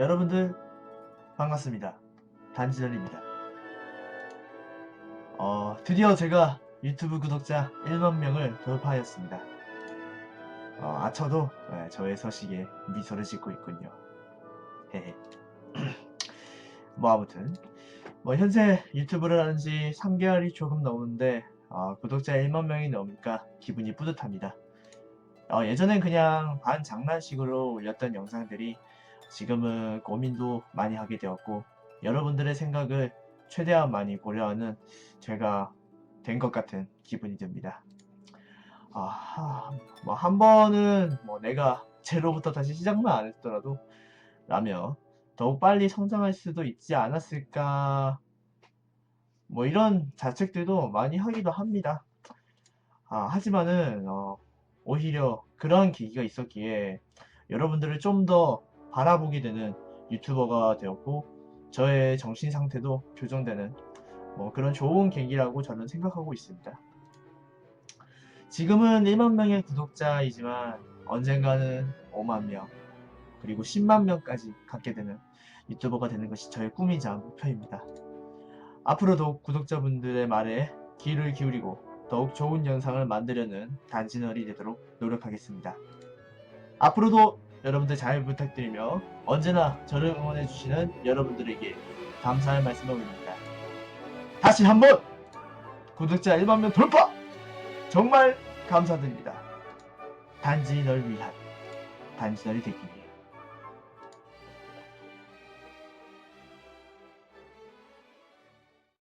여러분들 반갑습니다. 단지널입니다. 어, 드디어 제가 유튜브 구독자 1만 명을 돌파하였습니다. 어, 아처도 네, 저의 서식에 미소를 짓고 있군요. 뭐 아무튼 뭐 현재 유튜브를 하는 지 3개월이 조금 넘었는데 어, 구독자 1만 명이 넘으니까 기분이 뿌듯합니다. 어, 예전엔 그냥 반 장난식으로 올렸던 영상들이 지금은 고민도 많이 하게 되었고 여러분들의 생각을 최대한 많이 고려하는 제가 된 것 같은 기분이 듭니다. 아, 뭐 한 번은 뭐 내가 제로부터 다시 시작만 안 했더라도 라면 더욱 빨리 성장할 수도 있지 않았을까 뭐 이런 자책들도 많이 하기도 합니다. 아, 하지만은 어, 오히려 그러한 계기가 있었기에 여러분들을 좀 더 바라보게 되는 유튜버가 되었고 저의 정신 상태도 교정되는 뭐 그런 좋은 계기라고 저는 생각하고 있습니다. 지금은 1만 명의 구독자이지만 언젠가는 5만 명 그리고 10만 명까지 갖게 되는 유튜버가 되는 것이 저의 꿈이자 목표입니다. 앞으로도 구독자분들의 말에 귀를 기울이고 더욱 좋은 영상을 만들려는 단진얼이 되도록 노력하겠습니다. 앞으로도 여러분들 잘 부탁드리며 언제나 저를 응원해주시는 여러분들에게 감사의 말씀을 올립니다. 다시 한번 구독자 1만 명 돌파! 정말 감사드립니다. 단진얼 위한 단진얼이 되기 위해